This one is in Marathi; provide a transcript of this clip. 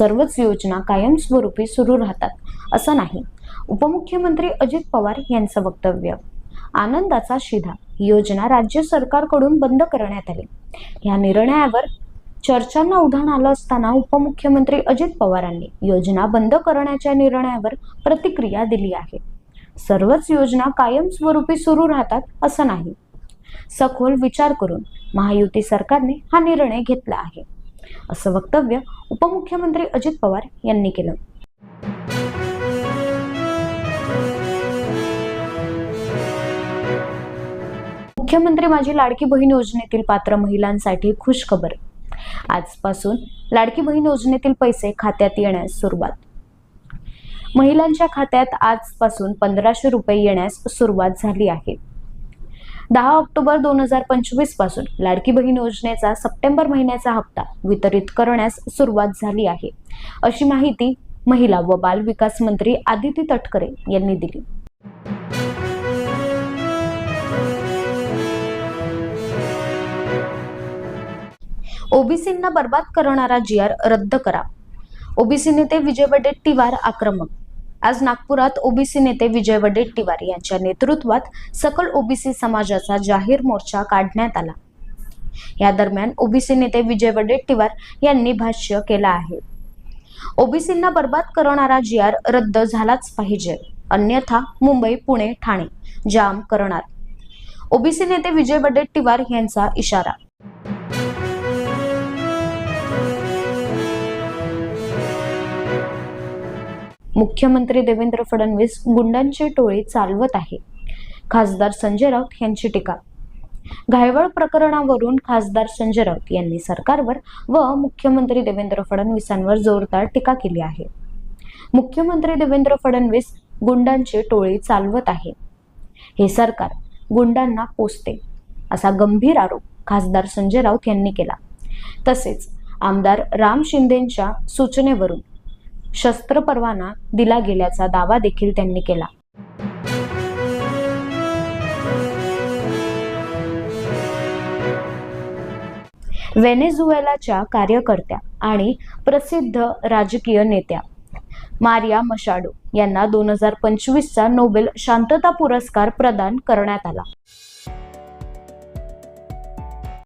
सर्वच योजना कायमस्वरूपी सुरू राहतात असं नाही. उपमुख्यमंत्री अजित पवार यांचं वक्तव्य आनंदाचा शिधा योजना राज्य सरकारकडून बंद करण्यात आली. या निर्णयावर चर्चांना उधाण आलं असताना उपमुख्यमंत्री अजित पवारांनी योजना बंद करण्याच्या निर्णयावर प्रतिक्रिया दिली आहे. सर्वच योजना कायमस्वरूपी सुरू राहतात असं नाही. सखोल विचार करून महायुती सरकारने हा निर्णय घेतला आहे. असं वक्तव्य उपमुख्यमंत्री अजित पवार यांनी केलं. मुख्यमंत्री माझी लाडकी बहीण योजनेतील पात्र महिलांसाठी खुश खबर आजपासून लाडकी बहीण योजनेतील पैसे खात्यात येण्यास सुरुवात. महिलांच्या खात्यात आजपासून पंधराशे रुपये येण्यास सुरुवात झाली आहे. दहा ऑक्टोबर दोन हजार पंचवीसपासून लाडकी बहीण योजनेचा सप्टेंबर महिन्याचा हप्ता वितरित करण्यास सुरुवात झाली आहे. अशी माहिती महिला व बाल विकास मंत्री आदिती तटकरे यांनी दिली. ओबीसींना बर्बाद करणारा जी आर रद्द करा. ओबीसी नेते विजय वडेट्टीवार आक्रमक आज नागपुरात ओबीसी नेते विजय वडेट्टीवार यांच्या नेतृत्वात सकल ओबीसी समाजाचा जाहीर मोर्चा काढण्यात आला. या दरम्यान ओबीसी नेते विजय वडेट्टीवार यांनी भाष्य केलं आहे. ओबीसींना बर्बाद करणारा जी आर रद्द झालाच पाहिजे. अन्यथा मुंबई पुणे ठाणे जाम करणार. ओबीसी नेते विजय वडेट्टीवार यांचा इशारा मुख्यमंत्री देवेंद्र फडणवीस गुंडांची टोळी चालवत आहे. खासदार संजय राऊत यांची टीका. घायवळ प्रकरणावरून खासदार संजय राऊत यांनी सरकारवर व मुख्यमंत्री देवेंद्र फडणवीसांवर जोरदार टीका केली आहे. मुख्यमंत्री देवेंद्र फडणवीस गुंडांची टोळी चालवत आहे. हे सरकार गुंडांना पोचते असा गंभीर आरोप खासदार संजय राऊत यांनी केला. तसेच आमदार राम शिंदेच्या सूचनेवरून शस्त्र परवाना दिला गेल्याचा दावा देखील त्यांनी केला. व्हेनेझुएलाच्या कार्यकर्त्या आणि प्रसिद्ध राजकीय नेत्या मारिया मशाडो यांना दोन हजार पंचवीसचा नोबेल शांतता पुरस्कार प्रदान करण्यात आला.